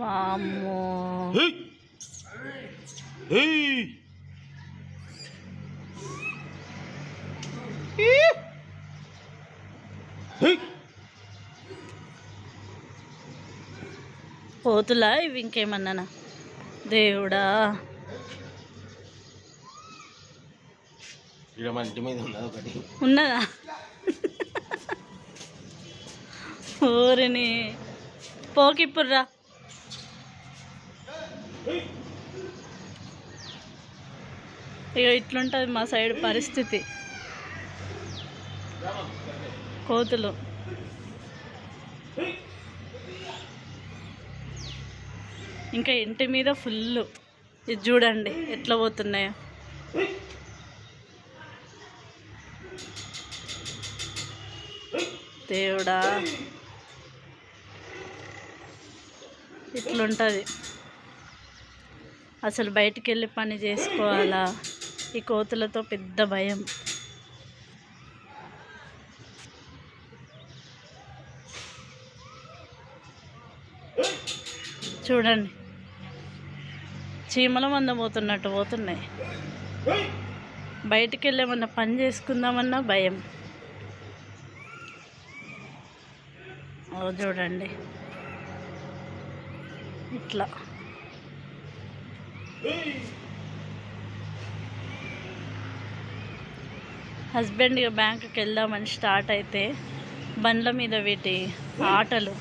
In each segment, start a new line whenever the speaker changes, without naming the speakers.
వామ్మో.
Hey! Hey! Hey!
పోతులా ఇవి ఇంకేమన్నానా? దేవుడా.
ఉన్నదా
ఊరిని పోకిప్పుర్రా ఇక ఇట్లుంటుంది మా సైడ్ పరిస్థితి. కోతులు. ఇంకా ఇంటి మీద ఫుల్ ఇది చూడండి ఎట్లా పోతున్నాయో. దేవుడా. ఇట్లుంటుంది. అసలు బయటికి వెళ్ళి పని చేసుకోవాలా? ఈ కోతులతో పెద్ద భయం. చూడండి. చీమల మంద పోతున్నట్టు పోతున్నాయి. బయటికి వెళ్ళేమన్నా పని చేసుకుందామన్నా భయం. చూడండి. ఇట్లా. హస్బెండ్ బ్యాంకుకి వెళ్దామని స్టార్ట్ అయితే బండ్ల మీద వీటి ఆటలు.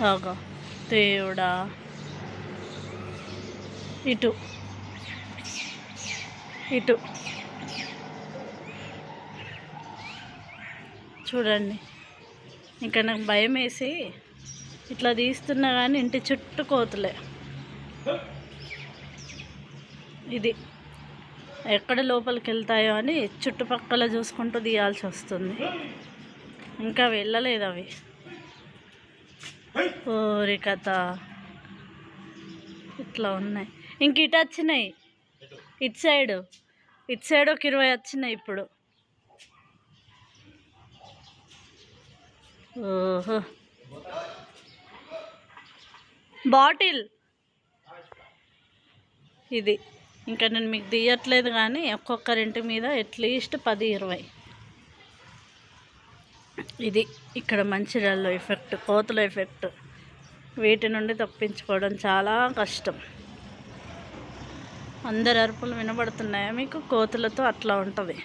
తేవుడా దేవుడా. ఇటు. ఇటు. చూడండి. ఇంకా నాకు భయం వేసి ఇట్లా తీస్తున్నా కానీ ఇంటి చుట్టూ కోతులే. ఇది ఎక్కడ లోపలికి వెళ్తాయో అని చుట్టుపక్కల చూసుకుంటూ తీయాల్సి వస్తుంది. ఇంకా వెళ్ళలేదు అవి. ఓరి కథ. ఇట్లా ఉన్నాయి. ఇంక ఇటు వచ్చినాయి. ఇటు సైడు. ఇటు సైడ్ ఒక ఇరవై వచ్చినాయి ఇప్పుడు. ఓహో. బాటిల్. ఇది. ఇంకా నేను మీకు తీయట్లేదు కానీ ఒక్కొక్కరింటి మీద అట్లీస్ట్ పది ఇరవై. ఇది ఇక్కడ మంచిర్యాలలో ఎఫెక్ట్ కోతుల ఎఫెక్ట్. వీటి నుండి తప్పించుకోవడం చాలా కష్టం. అందరి అరుపులు వినబడుతున్నాయా మీకు? కోతులతో అట్లా ఉంటుంది.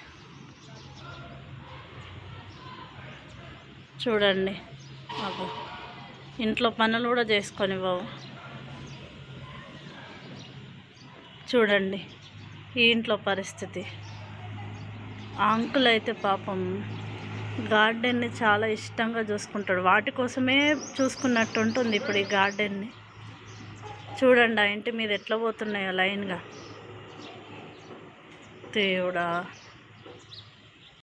చూడండి. మాకు ఇంట్లో పనులు కూడా చేసుకొని బావు చూడండి ఈ ఇంట్లో పరిస్థితి. ఆ అంకుల్ అయితే పాపం గార్డెన్ని చాలా ఇష్టంగా చూసుకుంటాడు. వాటి కోసమే చూసుకున్నట్టు ఉంటుంది ఇప్పుడు ఈ గార్డెన్ని. చూడండి ఆ ఇంటి మీద ఎట్లా పోతున్నాయో లైన్గా. దేవుడా.